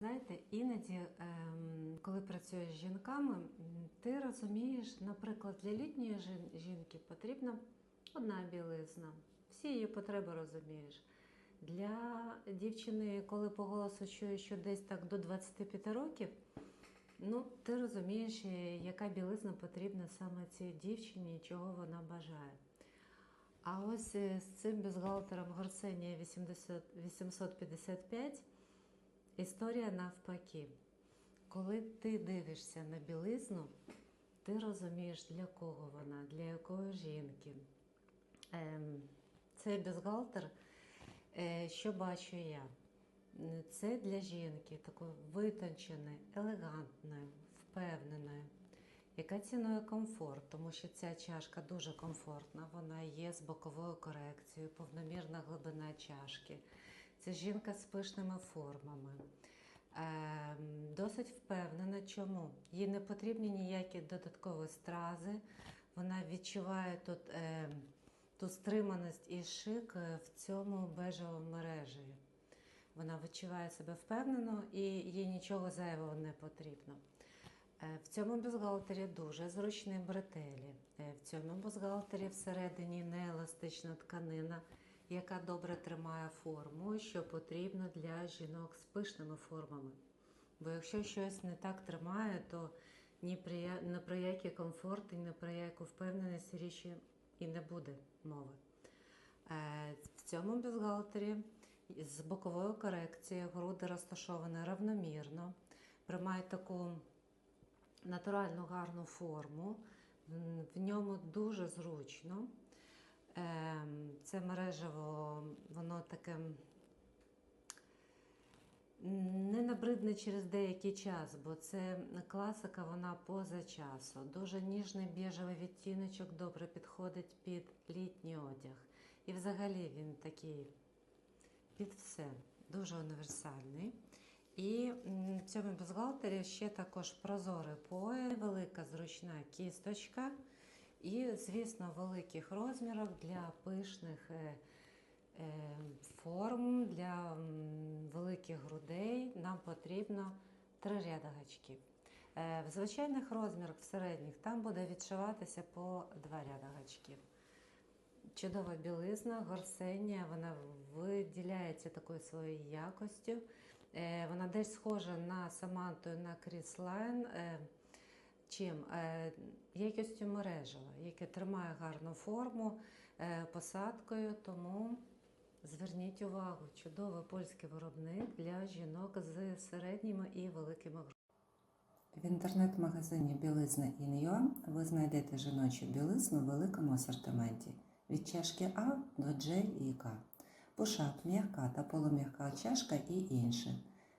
Знаєте, іноді, ем, коли працюєш з жінками, ти розумієш, наприклад, для літньої жінки потрібна одна білизна. Всі її потреби розумієш. Для дівчини, коли по голосу чуєш, що десь так до 25 років, ну, ти розумієш, е, яка білизна потрібна саме цій дівчині і чого вона бажає. А ось е, з цим бюстгальтером Горсенія 855 Історія навпаки. Коли ти дивишся на білизну, ти розумієш, для кого вона, для якої жінки. Ем, цей бюстгальтер, е, що бачу я? Це для жінки такої витонченої, елегантної, впевненої, яка цінує комфорт, тому що ця чашка дуже комфортна, вона є з боковою корекцією, повномірна глибина чашки. Це жінка з пишними формами. Ем, Досить впевнена, чому? Їй не потрібні ніякі додаткові стрази. Вона відчуває тут ем, ту стриманість і шик е, в цьому бежевому мережі. Вона відчуває себе впевнено і їй нічого зайвого не потрібно. Е, В цьому бюстгальтері дуже зручні бретелі. Е, В цьому бюстгальтері всередині нееластична тканина, яка добре тримає форму, що потрібно для жінок з пишними формами. Бо якщо щось не так тримає, то ні при, ні про який комфорт і ні про яку впевненість річі і не буде мови. Е, В цьому бюстгальтері з боковою корекцією груди розташовані равномірно, приймають таку натуральну гарну форму. В ньому дуже зручно. Ем, Це мережево, воно таке не набридне через деякий час, бо це класика, вона поза часу. Дуже ніжний біжевий відтіночок добре підходить під літній одяг. І взагалі він такий під все, дуже універсальний. І в цьому бюстгальтері ще також прозорий пояс, велика зручна кісточка і, звісно, великих розмірів для пишних е, е, форм, для великих грудей нам потрібно три ряда гачків. Е, В звичайних розмірах, в середніх, там буде відшиватися по два ряда гачків. Чудова білизна, горсенія, вона виділяється такою своєю якостю. Вона десь схожа на Саманту, на Кріс Лайн. Чим? Е, Якістю мережева, яке тримає гарну форму е, посадкою, тому зверніть увагу, чудовий польський виробник для жінок з середніми і великими грудьми. В інтернет-магазині Білизна Ін'Юа ви знайдете жіночу білизну в великому асортименті від чашки А до J і К, пушак, м'яка та полум'яка чашка і інше.